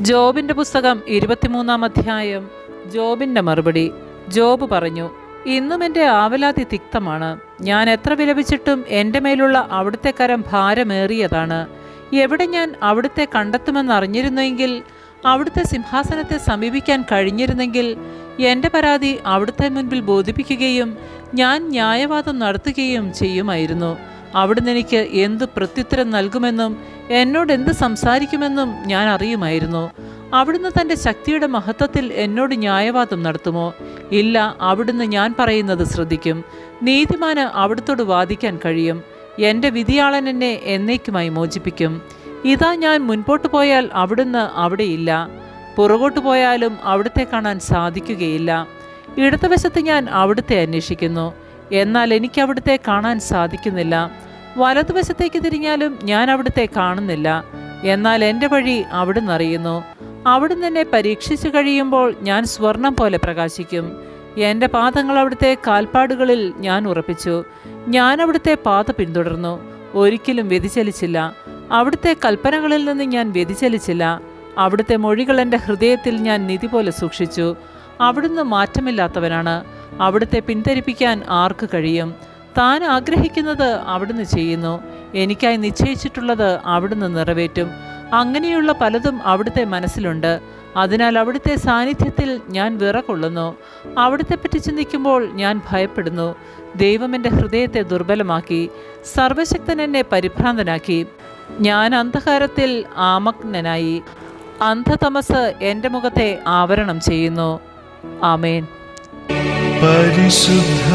ജോബിന്റെ പുസ്തകം ഇരുപത്തിമൂന്നാം അധ്യായം. ജോബിന്റെ മറുപടി ജോബ് പറഞ്ഞു ഇന്നും എന്റെ ആവലാതി തിക്തമാണ്. ഞാൻ എത്ര വിലപിച്ചിട്ടും എന്റെ മേലുള്ള അവിടുത്തെ കരം ഭാരമേറിയതാണ്. എവിടെ ഞാൻ അവിടുത്തെ കണ്ടെത്തുമെന്നറിഞ്ഞിരുന്നെങ്കിൽ അവിടുത്തെ സിംഹാസനത്തെ സമീപിക്കാൻ കഴിഞ്ഞിരുന്നെങ്കിൽ എന്റെ പരാതി അവിടുത്തെ മുൻപിൽ ബോധിപ്പിക്കുകയും ഞാൻ ന്യായവാദം നടത്തുകയും ചെയ്യുമായിരുന്നു. അവിടുന്ന് എനിക്ക് എന്ത് പ്രത്യുത്തരം നൽകുമെന്നും എന്നോട് എന്ത് സംസാരിക്കുമെന്നും ഞാൻ അറിയുമായിരുന്നു. അവിടുന്ന് തന്റെ ശക്തിയുടെ മഹത്വത്തിൽ എന്നോട് ന്യായവാദം നടത്തുമോ? ഇല്ല അവിടുന്ന് ഞാൻ പറയുന്നത് ശ്രദ്ധിക്കും. നീതിമാന് അവിടുത്തോട് വാദിക്കാൻ കഴിയും. എന്റെ വിധിയാളൻ എന്നെ എന്നേക്കുമായി മോചിപ്പിക്കും. ഇതാ ഞാൻ മുൻപോട്ട് പോയാൽ അവിടുന്ന് അവിടെയില്ല പുറകോട്ട് പോയാലും അവിടുത്തെ കാണാൻ സാധിക്കുകയില്ല. ഇടതുവശത്ത് ഞാൻ അവിടുത്തെ അന്വേഷിക്കുന്നു. എന്നാൽ എനിക്ക് അവിടുത്തെ കാണാൻ സാധിക്കുന്നില്ല. വലതുവശത്തേക്ക് തിരിഞ്ഞാലും ഞാൻ അവിടുത്തെ കാണുന്നില്ല. എന്നാൽ എന്റെ വഴി അവിടുന്ന് അറിയുന്നു. അവിടുന്ന് എന്നെ പരീക്ഷിച്ചു കഴിയുമ്പോൾ ഞാൻ സ്വർണം പോലെ പ്രകാശിക്കും. എന്റെ പാദങ്ങൾ അവിടുത്തെ കാൽപ്പാടുകളിൽ ഞാൻ ഉറപ്പിച്ചു. ഞാൻ അവിടുത്തെ പാത പിന്തുടർന്നു. ഒരിക്കലും വ്യതിചലിച്ചില്ല. അവിടുത്തെ കൽപ്പനകളിൽ നിന്ന് ഞാൻ വ്യതിചലിച്ചില്ല. അവിടുത്തെ മൊഴികൾ എന്റെ ഹൃദയത്തിൽ ഞാൻ നിധി പോലെ സൂക്ഷിച്ചു. അവിടുന്ന് മാറ്റമില്ലാത്തവനാണ്. അവിടുത്തെ പിന്തിരിപ്പിക്കാൻ ആർക്ക് കഴിയും? താൻ ആഗ്രഹിക്കുന്നത് അവിടുന്ന് ചെയ്യുന്നു. എനിക്കായി നിശ്ചയിച്ചിട്ടുള്ളത് അവിടുന്ന് നിറവേറ്റും. അങ്ങനെയുള്ള പലതും അവിടുത്തെ മനസ്സിലുണ്ട്. അതിനാൽ അവിടുത്തെ സാന്നിധ്യത്തിൽ ഞാൻ വിറകൊള്ളുന്നു. അവിടുത്തെ പറ്റി ചിന്തിക്കുമ്പോൾ ഞാൻ ഭയപ്പെടുന്നു. ദൈവം എന്റെ ഹൃദയത്തെ ദുർബലമാക്കി സർവശക്തൻ എന്നെ പരിഭ്രാന്തനാക്കി. ഞാൻ അന്ധകാരത്തിൽ ആമഗ്നനായി. അന്ധതമസ് എന്റെ മുഖത്തെ ആവരണം ചെയ്യുന്നു. ആമേൻ. പരിശുദ്ധ